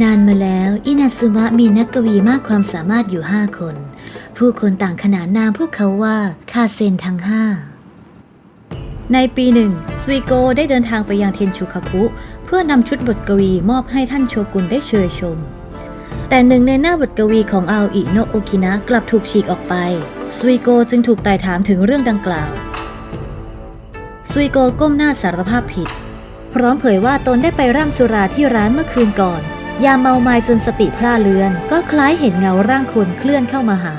นานมาแล้ว อินาซึมะมีนักกวีมากความสามารถอยู่ห้าคน ผู้คนต่างขนานนามพวกเขาว่า คาเซนทั้งห้า ในปีหนึ่งซุยโกได้เดินทางไปยังเทียนชูคาคุ เพื่อนำชุดบทกวีมอบให้ท่านโชกุนได้เชยชม แต่หนึ่งในหน้าบทกวีของอาอิโนโอกินะกลับถูกฉีกออกไปซุยโกจึงถูกไต่ถามถึงเรื่องดังกล่าวซุยโกก้มหน้าสารภาพผิด พร้อมเผยว่าตนได้ไปร่ำสุราที่ร้านเมื่อคืนก่อน ยามเมาไมาจนสติพร่าเลือน ก็คล้ายเห็นเงาร่างคนเคลื่อนเข้ามาหา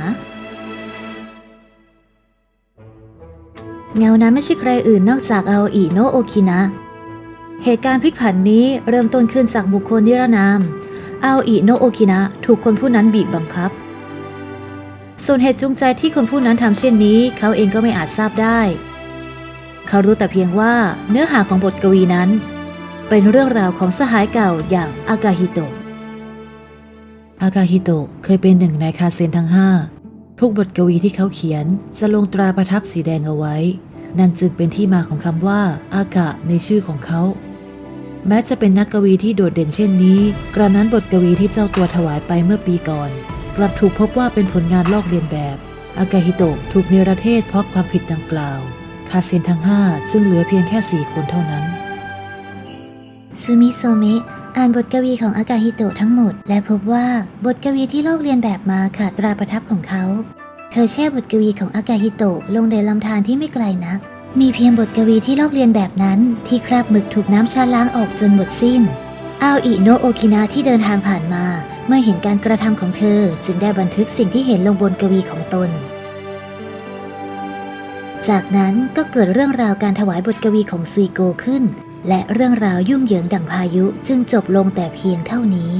เงานั้นไม่ใช่ใครอื่นนอกจากอาอิโนโอกินะ เหตุการณ์พลิกผันนี้เริ่มต้นขึ้นจากบุคคลนิรนามอาอิโนโอกินะถูกคนผู้นั้นบีบบังคับ ส่วนเหตุจูงใจที่คนผู้นั้นทำเช่นนี้ เขาเองก็ไม่อาจทราบได้ เขารู้แต่เพียงว่าเนื้อหาของบทกวีนั้น เป็นเรื่องราวของสหายเก่าอย่างอากาฮิโตะอากาฮิโตะเคยเป็นหนึ่งในคาเซนทั้งห้าทุกบทกวีที่เขาเขียนจะลงตราประทับสีแดงเอาไว้ นั่นจึงเป็นที่มาของคำว่า อากะในชื่อของเขา แม้จะเป็นนักกวีที่โดดเด่นเช่นนี้ กระนั้นบทกวีที่เจ้าตัวถวายไปเมื่อปีก่อน กลับถูกพบว่าเป็นผลงานลอกเลียนแบบ อากาฮิโตะถูกเนรเทศเพราะความผิดดังกล่าว คาเซนทั้งห้าจึงเหลือเพียงแค่สี่คนเท่านั้น ซูมิโซเมะอ่านบทกวีของอากาฮิโตะทั้งหมด และพบว่าบทกวีที่โลกเลียนแบบมาขาดตราประทับของเขา เธอแช่บทกวีของอากาฮิโตะลงในลำธารที่ไม่ไกลนัก มีเพียงบทกวีที่โลกเลียนแบบนั้น ที่คราบหมึกถูกน้ำชาล้างออกจนหมดสิ้นอาอิโนโอกินะที่เดินทางผ่านมา เมื่อเห็นการกระทำของเธอ จึงได้บันทึกสิ่งที่เห็นลงบนกวีของตน จากนั้นก็เกิดเรื่องราวการถวายบทกวีของซุยโกขึ้น และเรื่องราวยุ่งเหยิงดั่งพายุจึงจบลงแต่เพียงเท่านี้